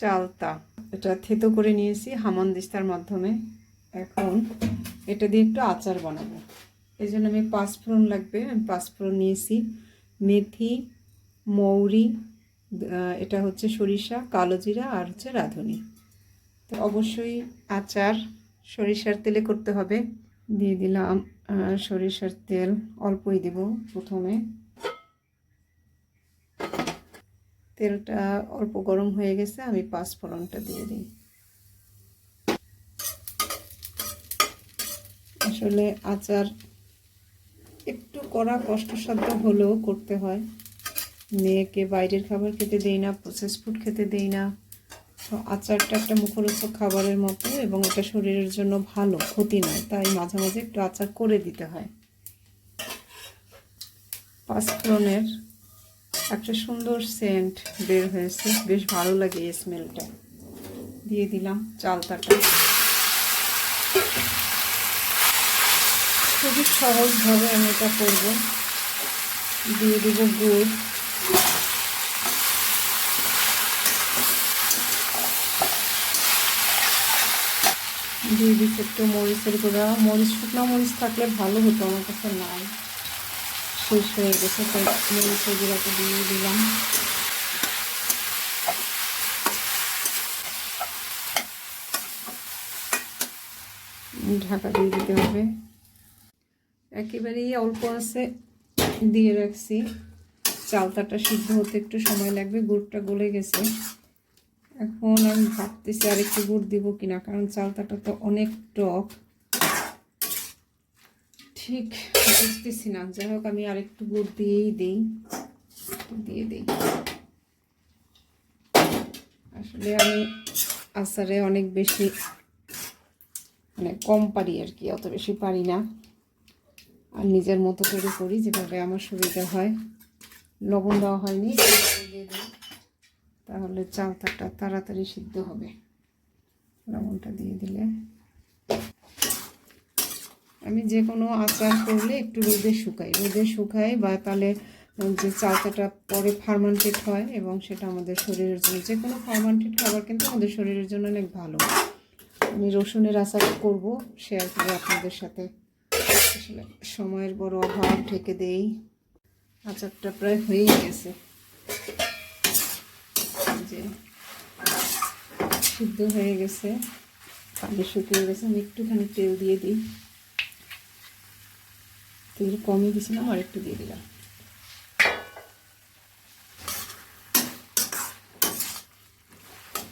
চালতা। এটা থেতো করে নিয়েছি হামন দিস্তার মাধ্যমে। এখন এটা দিয়ে একটু আচার বানাবো। এই জন্য আমি পাঁচফোড়ন লাগবে। আমি পাঁচফোড়ন নিয়েছি। মেথি, মৌরি এটা হচ্ছে সরিষা, কালো জিরা আর হচ্ছে রাঁধুনি। তো অবশ্যই আচার সরিষার তেলে করতে হবে। দিয়ে দিলাম সরিষার তেল। অল্পই দেব প্রথমে। তেলটা অল্প গরম হয়ে গেছে, আমি পাঁচ ফোড়নটা দিয়ে দিই। আসলে আচার একটু করা কষ্টসাধ্য হলেও করতে হয়। মেয়েকে বাইরের খাবার খেতে দেই না প্রসেস ফুড খেতে দেই না। তো আচারটা একটা মুখরোচক খাবারের মতো এবং এটা শরীরের জন্য ভালো, ক্ষতি নয়, তাই মাঝে মাঝে একটু আচার করে দিতে হয়। পাঁচফোড়নের একটা সুন্দর সেন্ট বের হয়েছে। বেশ ভালো লাগে এই স্মেলটা দিয়ে দিলাম চালতাটা। খুবই সহজভাবে আমি এটা করব। দিয়ে দেব গুড়। দিয়ে দিচ্ছি একটু মরিচের গুঁড়া। মরিচ, শুকনো মরিচ থাকলে ভালো হতো, আমার কাছে নাই। শেষ হয়ে গেছে, তাই মরিচের দিয়ে দিলাম। ঢাকা দিয়ে দিতে হবে। একেবারেই অল্প আছে, দিয়ে রাখছি। চালতাটা সিদ্ধ হতে একটু সময় লাগবে, গুড়টা গলে গেছে। এখন আমি ভাবতেছি আর একটু গুড় দিব কিনা, কারণ চালতাটা তো অনেক টক। ঠিক বুঝতেছি না। যাই হোক, আমি আর একটু গুড় দিয়েই দিই। দিয়ে দিই। আসলে আমি আচারে অনেক বেশি মানে কম পারি আর কি, অত বেশি পারি না। আর নিজের মতো করে করি, যেভাবে আমার সুবিধা হয়। লবণ দেওয়া হয়নি। তাহলে চালতাটা তাড়াতাড়ি সিদ্ধ হবে। লবণটা দিয়ে দিলে। আমি যে কোনো আচার করলে একটু রোদে শুকাই। রোদে শুকাই বা তাহলে যে চালতাটা পরে ফার্মান্টেড হয় এবং সেটা আমাদের শরীরের জন্য, যে কোনো ফার্মান্টেড খাবার কিন্তু আমাদের শরীরের জন্য অনেক ভালো। আমি রসুনের আচার করব শেয়ার করে আপনাদের সাথে। আসলে সময়ের বড় অভাব, ঢেকে দেই। আচারটা প্রায় হয়েই গেছে। যে সিদ্ধ হয়ে গেছে পানি শুকিয়ে গেছে, আমি একটুখানি তেল দিয়ে দিই। তেল কমই দিয়েছিলাম আর একটু দিয়ে দিলাম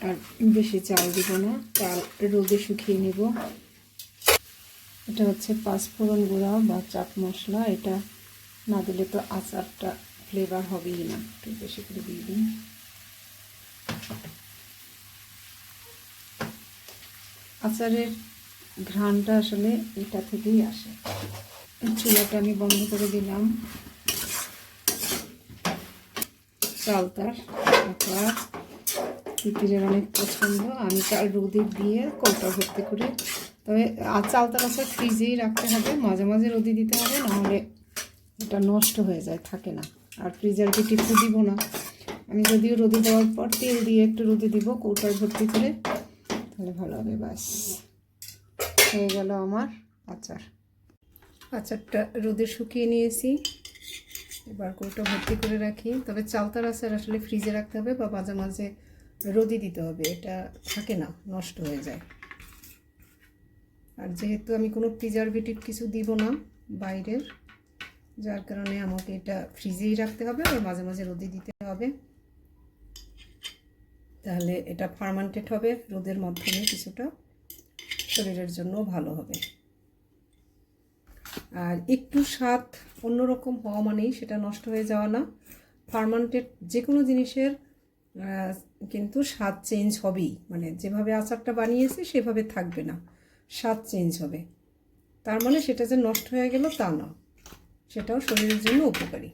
আর বেশি চাল দিব না, চাল রোদে শুকিয়ে নিব। এটা হচ্ছে পাঁচফোড়ন গুঁড়া বা চাট মশলা। এটা না দিলে তো আচারটা ফ্লেভার হবেই না। একটু বেশি করে দিয়ে দিন। আচারের ঘ্রাণটা আসলে এটা থেকেই আসে। চুলাটা আমি বন্ধ করে দিলাম। চালতার আচার তিতিরের অনেক পছন্দ। আমি চাল রোদে দিয়ে কৌটা ভর্তি করে। তবে আর চালতার আচার ফ্রিজেই রাখতে হবে। মাঝে মাঝে রোদে দিতে হবে, নাহলে এটা নষ্ট হয়ে যায়, থাকে না। আর প্রিজারভেটিভ তো দিব না। আমি যদিও রোদে দেওয়ার পর তেল দিয়ে একটু রোদে দিব, কৌটায় ভর্তি করে, তাহলে ভালো হবে বাস হয়ে গেল আমার আচার। আচারটা রোদে শুকিয়ে নিয়েছি। এবার কৌটা ভর্তি করে রাখি। তবে চালতার আচার আসলে ফ্রিজে রাখতে হবে বা মাঝে মাঝে রোদে দিতে হবে। এটা থাকে না, নষ্ট হয়ে যায়। আর যেহেতু আমি কোনো প্রিজারভেটিভ কিছু দিব না বাইরের, যার কারণে আমাকে এটা ফ্রিজেই রাখতে হবে আর মাঝে মাঝে রোদে দিতে হবে। তাহলে এটা ফার্মান্টেড হবে, রোদের মাধ্যমে কিছুটা শরীরের জন্য ভালো হবে। আর একটু স্বাদ অন্যরকম হওয়া মানেই সেটা নষ্ট হয়ে যাওয়া না। ফার্মান্টেড যে কোনো জিনিসের কিন্তু স্বাদ চেঞ্জ হবেই। মানে যেভাবে আচারটা বানিয়েছে সেভাবে থাকবে না। স্বাদ চেঞ্জ হবে। তার মানে সেটা যে নষ্ট হয়ে গেল তা না। সেটাও শরীরের জন্য উপকারী।